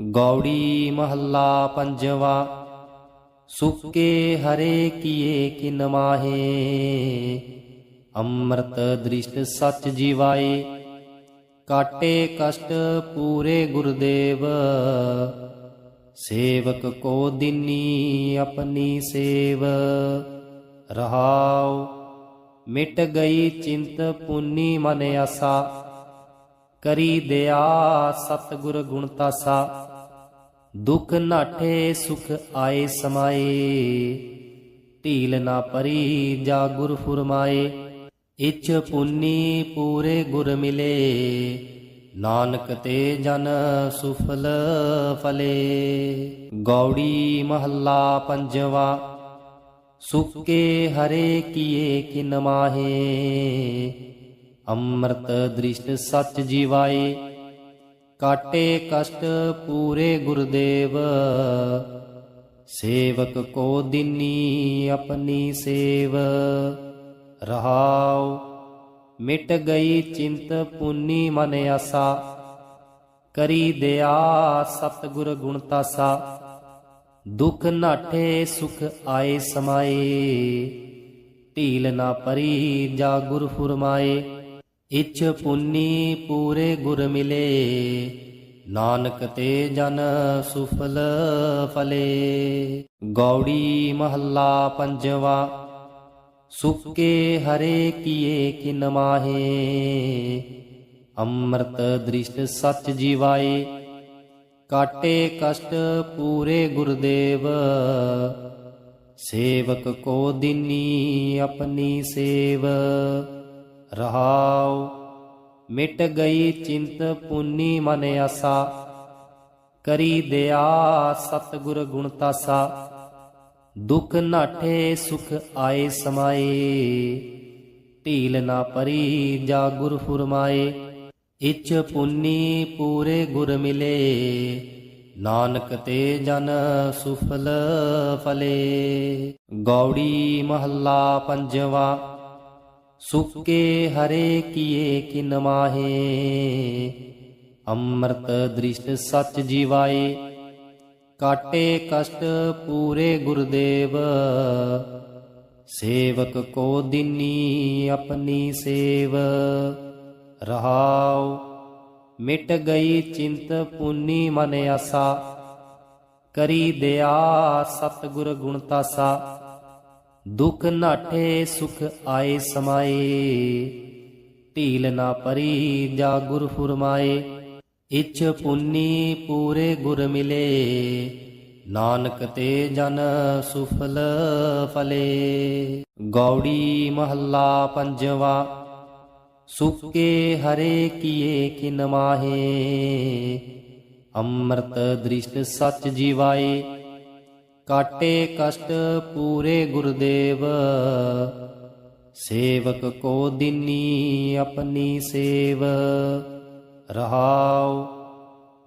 ਗੌੜੀ ਮਹੱਲਾ ਪੰਜਵਾ, ਸੁੱਕੇ ਹਰੇ ਕੀਏ ਕਿਨ ਮਾਹੇ? ਅੰਮ੍ਰਿਤ ਦ੍ਰਿਸ਼ਟ ਸਚ ਜੀਵਾਏ, ਕਾਟੇ ਕਸ਼ਟ ਪੂਰੇ ਗੁਰਦੇਵ। ਸੇਵਕ ਕੋ ਦਿਨੀ ਆਪਣੀ ਸੇਵ। ਰਹਾਉ, ਮਿਟ ਗਈ ਚਿੰਤ ਪੁੰਨੀ ਮਨ ਆਸਾ। ਕਰੀ ਦਿਆ ਸਤਿਗੁਰ ਗੁਣ ਤਾਸਾ। ਦੁਖ ਨਾਠੇ ਸੁਖ ਆਏ ਸਮਾਏ। ਢੀਲ ਨਾ ਪਰੀ ਜਾ ਗੁਰ ਫੁਰਮਾਏ। ਇਛ ਪੁੰਨੀ ਪੂਰੇ ਗੁਰ ਮਿਲੇ। ਨਾਨਕ ਤੇ ਜਨ ਸੁਫਲ ਫਲੇ। ਗੌੜੀ ਮਹੱਲਾ ਪੰਜਵਾ, ਸੁੱਕੇ ਹਰੇ ਕੀਏ ਕਿਨ ਮਾਹੇ। ਅੰਮ੍ਰਿਤ ਦ੍ਰਿਸ਼ਟ ਸੱਚ ਜੀਵਾਏ। ਕਾਟੇ ਕਸ਼ਟ ਪੂਰੇ ਗੁਰਦੇਵ। ਸੇਵਕ ਕੋ ਦਿਨੀ ਆਪਣੀ ਸੇਵ। ਰਹਾਉ, ਮਿਟ ਗਈ ਚਿੰਤ ਪੁੰਨੀ ਮਨ ਆਸਾ। ਕਰੀ ਦਿਆ ਸਤਿਗੁਰ ਗੁਣ ਤਾਸਾ। ਦੁਖ ਨਾਠੇ ਸੁਖ ਆਏ ਸਮਾਏ। ਢੀਲ ਨਾ ਪਰੀ ਜਾ ਗੁਰ ਫੁਰਮਾਏ ਇਛ ਪੁੰਨੀ ਪੂਰੇ ਗੁਰ ਮਿਲੇ, ਨਾਨਕ ਤੇ ਜਨ ਸੁਫਲ ਫਲੇ। ਗੌੜੀ ਮਹੱਲਾ ਪੰਜਵਾ, ਸੁੱਕੇ ਹਰੇ ਕੀਏ ਕਿਨ ਮਾਹੇ। ਅੰਮ੍ਰਿਤ ਦ੍ਰਿਸ਼ਟ ਸੱਚ ਜੀਵਾਏ, ਕਾਟੇ ਕਸ਼ਟ ਪੂਰੇ ਗੁਰਦੇਵ। ਸੇਵਕ ਕੋ ਦਿਨੀ ਆਪਣੀ ਸੇਵ। ਰਹਾਉ। ਮਿਟ ਗਈ ਚਿੰਤ ਪੁੰਨੀ ਮਨ ਆਸਾ। ਕਰੀ ਦਿਆ ਸਤਿਗੁਰ ਗੁਣ ਤਾਸਾ। ਦੁਖ ਨਾਠੇ ਸੁਖ ਆਏ ਸਮਾਏ। ਢੀਲ ਨਾ ਪਰੀ ਜਾ ਗੁਰ ਫੁਰਮਾਏ। ਇਛ ਪੁੰਨੀ ਪੂਰੇ ਗੁਰ ਮਿਲੇ। ਨਾਨਕ ਤੇ ਜਨ ਸੁਫਲ ਫਲੇ। ਗੌੜੀ ਮਹੱਲਾ ਪੰਜਵਾ। ਸੁਕੇ ਹਰੇ ਕੀਏ ਕਿਨ ਮਾਹੇ? ਅੰਮ੍ਰਿਤ ਦ੍ਰਿਸ਼ਟ ਸਚ ਜੀਵਾਏ, ਕਾਟੇ ਕਸ਼ਟ ਪੂਰੇ ਗੁਰਦੇਵ। ਸੇਵਕ ਕੋ ਦਿਨੀ ਆਪਣੀ ਸੇਵ। ਰਹਾਉ, ਮਿਟ ਗਈ ਚਿੰਤ ਪੁੰਨੀ ਮਨ ਆਸਾ। ਕਰੀ ਦਿਆ ਸਤਿਗੁਰ ਗੁਣ ਤਾਸਾ। ਦੁਖ ਨਾਠੇ ਸੁਖ ਆਏ ਸਮਾਏ। ਢੀਲ ਨਾ ਪਰੀ ਜਾ ਗੁਰ ਫੁਰਮਾਏ। ਇਛ ਪੁੰਨੀ ਪੂਰੇ ਗੁਰ ਮਿਲੇ। ਨਾਨਕ ਤੇ ਜਨ ਸੁਫਲ ਫਲੇ। ਗੌੜੀ ਮਹੱਲਾ ਪੰਜਵਾ, ਸੁੱਕੇ ਹਰੇ ਕੀਏ ਕਿਨ ਮਾਹੇ। ਅੰਮ੍ਰਿਤ ਦ੍ਰਿਸ਼ਟ ਸਚ ਜੀਵਾਏ। ਕਾਟੇ ਕਸ਼ਟ ਪੂਰੇ ਗੁਰਦੇਵ। ਸੇਵਕ ਕੋ ਦਿਨੀ ਆਪਣੀ ਸੇਵ। ਰਹਾਉ,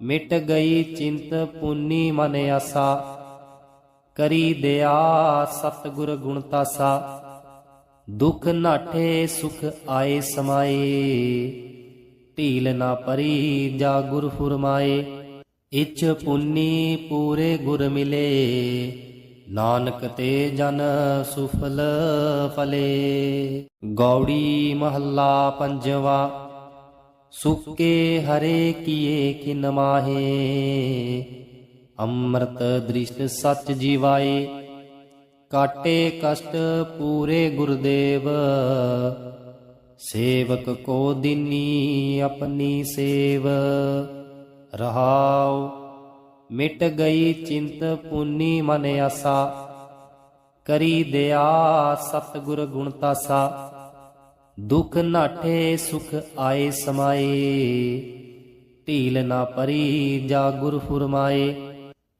ਮਿਟ ਗਈ ਚਿੰਤ ਪੁੰਨੀ ਮਨ ਆਸਾ। ਕਰੀ ਦਿਆ ਸਤਿਗੁਰ ਗੁਣ ਤਾਸਾ। ਦੁਖ ਨਾਠੇ ਸੁਖ ਆਏ ਸਮਾਏ। ਢੀਲ ਨਾ ਪਰੀ ਜਾ ਗੁਰ ਫੁਰਮਾਏ। ਇਛ ਪੁੰਨੀ ਪੂਰੇ ਗੁਰ ਮਿਲੇ, ਨਾਨਕ ਤੇ ਜਨ ਸੁਫਲ ਫਲੇ। ਗੌੜੀ ਮਹੱਲਾ ਪੰਜਵਾ, ਸੁੱਕੇ ਹਰੇ ਕੀਏ ਕਿਨ ਮਾਹੇ। ਅੰਮ੍ਰਿਤ ਦ੍ਰਿਸ਼ਟ ਸੱਚ ਜੀਵਾਏ, ਕਾਟੇ ਕਸ਼ਟ ਪੂਰੇ ਗੁਰਦੇਵ। ਸੇਵਕ ਕੋ ਦਿਨੀ ਆਪਣੀ ਸੇਵ। ਰਹਾਉ, ਮਿਟ ਗਈ ਚਿੰਤ ਪੁੰਨੀ ਮਨ ਆਸਾ, ਕਰੀ ਦਿਆ ਸਤਿਗੁਰ ਗੁਣ ਤਾਸਾ। ਦੁਖ ਨਾਠੇ ਸੁਖ ਆਏ ਸਮਾਏ, ਢੀਲ ਨਾ ਪਰੀ ਜਾ ਗੁਰ ਫੁਰਮਾਏ।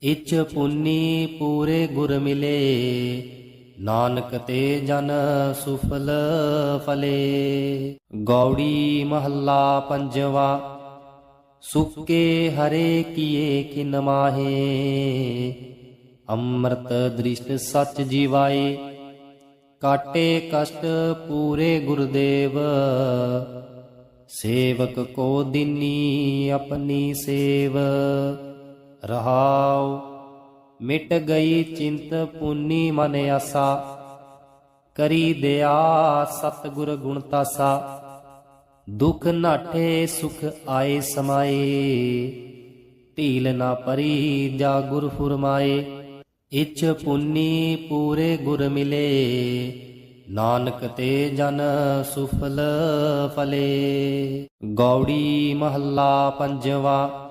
ਇਛ ਪੁੰਨੀ ਪੂਰੇ ਗੁਰ ਮਿਲੇ, ਨਾਨਕ ਤੇ ਜਨ ਸੁਫਲ ਫਲੇ। ਗੌੜੀ ਮਹੱਲਾ ਪੰਜਵਾ ਸੁਕੇ ਹਰੇ ਕੀਏ ਕਿ ਮਾਹੇ। ਅੰਮ੍ਰਿਤ ਦ੍ਰਿਸ਼ਟ ਸੱਚ ਜੀਵਾਏ। ਕਾਟੇ ਕਸ਼ਟ ਪੂਰੇ ਗੁਰਦੇਵ। ਸੇਵਕ ਕੋ ਦਿਨੀ ਆਪਣੀ ਸੇਵ। ਰਹਾਉ, ਮਿਟ ਗਈ ਚਿੰਤ ਪੁੰਨੀ ਮਨ ਆਸਾ। ਕਰੀ ਦਿਆ ਸਤਿਗੁਰ ਗੁਣ ਤਾਸਾ। ਦੁਖ ਨਾਠੇ ਸੁਖ ਆਏ ਸਮਾਏ। ਢੀਲ ਨਾ ਪਰੀ ਜਾ ਗੁਰ ਫੁਰਮਾਏ। ਇਛ ਪੁੰਨੀ ਪੂਰੇ ਗੁਰ ਮਿਲੇ। ਨਾਨਕ ਤੇ ਜਨ ਸੁਫਲ ਫਲੇ। ਗੌੜੀ ਮਹੱਲਾ ਪੰਜਵਾ,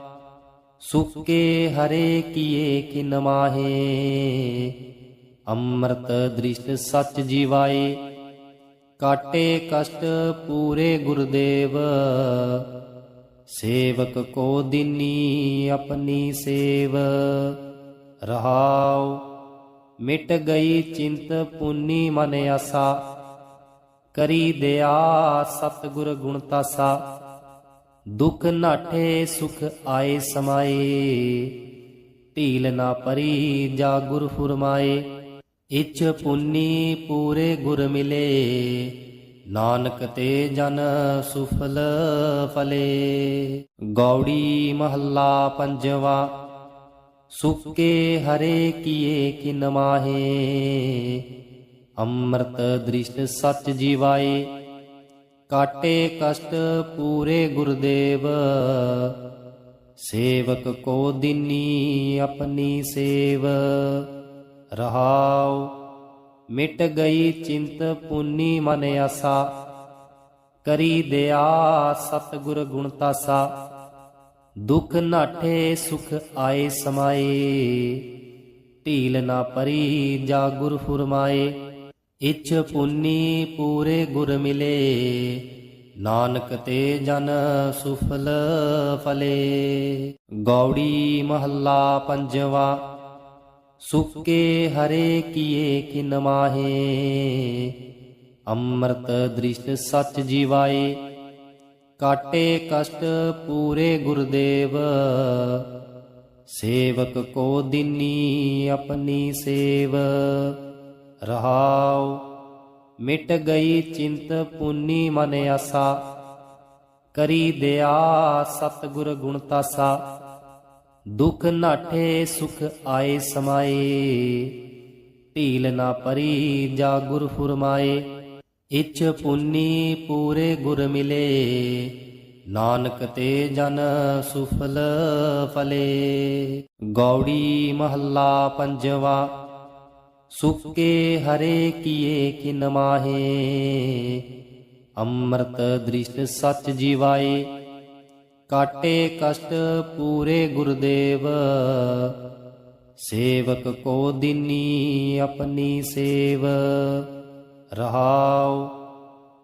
ਸੁਕੇ ਹਰੇ ਕੀਏ ਕਿਨ ਮਾਹੇ। ਅੰਮ੍ਰਿਤ ਦ੍ਰਿਸ਼ਟ ਸਚ ਜੀਵਾਏ। ਕਾਟੇ ਕਸ਼ਟ ਪੂਰੇ ਗੁਰਦੇਵ। ਸੇਵਕ ਕੋ ਦਿਨੀ ਆਪਣੀ ਸੇਵ। ਰਹਾਉ, ਮਿਟ ਗਈ ਚਿੰਤ ਪੁੰਨੀ ਮਨ ਆਸਾ। ਕਰੀ ਦਿਆ ਸਤਿਗੁਰ ਗੁਣ ਤਾਸਾ। ਦੁਖ ਨਾਠੇ ਸੁਖ ਆਏ ਸਮਾਏ। ਢੀਲ ਨਾ ਪਰੀ ਜਾ ਗੁਰ ਫੁਰਮਾਏ। ਇਛ ਪੁੰਨੀ ਪੂਰੇ ਗੁਰ ਮਿਲੇ, ਨਾਨਕ ਤੇ ਜਨ ਸੁਫਲ ਫਲੇ। ਗੌੜੀ ਮਹੱਲਾ ਪੰਜਵਾ, ਸੁਕੇ ਹਰੇ ਕੀਏ ਕਿਨ ਮਾਹੇ। ਅੰਮ੍ਰਿਤ ਦ੍ਰਿਸ਼ਟ ਸੱਚ ਜੀਵਾਏ, ਕਾਟੇ ਕਸ਼ਟ ਪੂਰੇ ਗੁਰਦੇਵ। ਸੇਵਕ ਕੋ ਦਿਨੀ ਆਪਣੀ ਸੇਵ। ਰਹਾਉ, ਮਿਟ ਗਈ ਚਿੰਤ ਪੁੰਨੀ ਮਨ ਆਸਾ, ਕਰੀ ਦਿਆ ਸਤਿਗੁਰ ਗੁਣ ਤਾਸਾ। ਦੁਖ ਨਾਠੇ ਸੁਖ ਆਏ ਸਮਾਏ, ਢੀਲ ਨਾ ਪਰੀ ਜਾ ਗੁਰ ਫੁਰਮਾਏ। ਇਛ ਪੁੰਨੀ ਪੂਰੇ ਗੁਰ ਮਿਲੇ, ਨਾਨਕ ਤੇ ਜਨ ਸੁਫਲ ਫਲੇ। ਗੌੜੀ ਮਹੱਲਾ ਪੰਜਵਾ ਸੁਕੇ ਹਰੇ ਕੀਏ ਕਿਨ ਮਾਹੇ? ਅੰਮ੍ਰਿਤ ਦ੍ਰਿਸ਼ਟ ਸਚ ਜੀਵਾਏ, ਕਾਟੇ ਕਸ਼ਟ ਪੂਰੇ ਗੁਰਦੇਵ। ਸੇਵਕ ਕੋ ਦਿਨੀ ਆਪਣੀ ਸੇਵ। ਰਹਾਉ, ਮਿਟ ਗਈ ਚਿੰਤ ਪੁੰਨੀ ਮਨ ਆਸਾ। ਕਰੀ ਦਿਆ ਸਤਿਗੁਰ ਗੁਣ ਤਾਸਾ। ਦੁਖ ਨਾਠੇ ਸੁਖ ਆਏ ਸਮਾਏ। ਢੀਲ ਨਾ ਪਰੀ ਜਾ ਗੁਰ ਫੁਰਮਾਏ। ਇਛ ਪੁੰਨੀ ਪੂਰੇ ਗੁਰ ਮਿਲੇ। ਨਾਨਕ ਤੇ ਜਨ ਸੁਫਲ ਫਲੇ। ਗੌੜੀ ਮਹੱਲਾ ਪੰਜਵਾ, ਸੁਕੇ ਹਰੇ ਕੀਏ ਕਿਨ ਮਾਹੇ। ਅੰਮ੍ਰਿਤ ਦ੍ਰਿਸ਼ਟ ਸੱਚ ਜੀਵਾਏ। ਕਾਟੇ ਕਸ਼ਟ ਪੂਰੇ ਗੁਰਦੇਵ। ਸੇਵਕ ਕੋ ਦਿਨੀ ਆਪਣੀ ਸੇਵ। ਰਹਾਉ,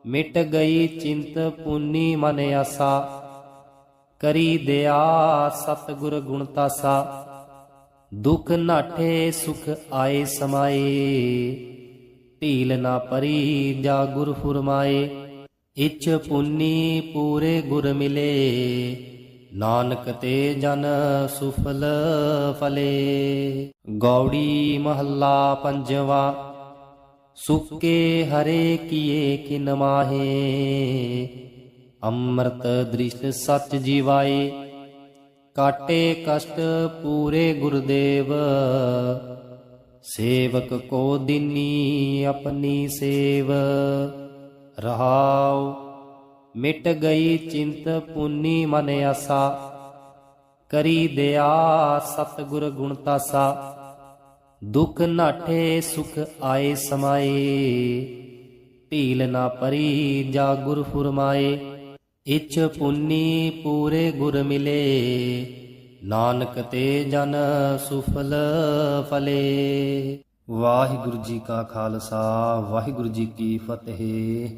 ਮਿਟ ਗਈ ਚਿੰਤ ਪੁੰਨੀ ਮਨ ਆਸਾ। ਕਰੀ ਦਿਆ ਸਤਿਗੁਰ ਗੁਣ ਤਾਸਾ। ਦੁਖ ਨਾਠੇ ਸੁਖ ਆਏ ਸਮਾਏ। ਢੀਲ ਨਾ ਪਰੀ ਜਾ ਗੁਰ ਫੁਰਮਾਏ। ਇਛ ਪੁੰਨੀ ਪੂਰੇ ਗੁਰ ਮਿਲੇ, ਨਾਨਕ ਤੇ ਜਨ ਸੁਫਲ ਫਲੇ। ਗੌੜੀ ਮਹੱਲਾ ਪੰਜਵਾ, ਸੁਕੇ ਹਰੇ ਕੀਏ ਕਿਨ ਮਾਹੇ। ਅੰਮ੍ਰਿਤ ਦ੍ਰਿਸ਼ਟ ਸੱਚ ਜੀਵਾਏ, ਕਾਟੇ ਕਸ਼ਟ ਪੂਰੇ ਗੁਰਦੇਵ। ਸੇਵਕ ਕੋ ਦਿਨੀ ਆਪਣੀ ਸੇਵ। ਰਹਾਉ, ਮਿਟ ਗਈ ਚਿੰਤ ਪੁੰਨੀ ਮਨ ਆਸਾ, ਕਰੀ ਦਿਆ ਸਤਿਗੁਰ ਗੁਣ ਤਾਸਾ। ਦੁਖ ਨਾਠੇ ਸੁਖ ਆਏ ਸਮਾਏ, ਢੀਲ ਨਾ ਪਰੀ ਜਾ ਗੁਰ ਫੁਰਮਾਏ। ਇਛ ਪੁੰਨੀ ਪੂਰੇ ਗੁਰ ਮਿਲੇ, ਨਾਨਕ ਤੇ ਜਨ ਸੁਫਲ ਫਲੇ। ਵਾਹਿਗੁਰੂ ਜੀ ਕਾ ਖਾਲਸਾ, ਵਾਹਿਗੁਰੂ ਜੀ ਕੀ ਫਤਿਹ।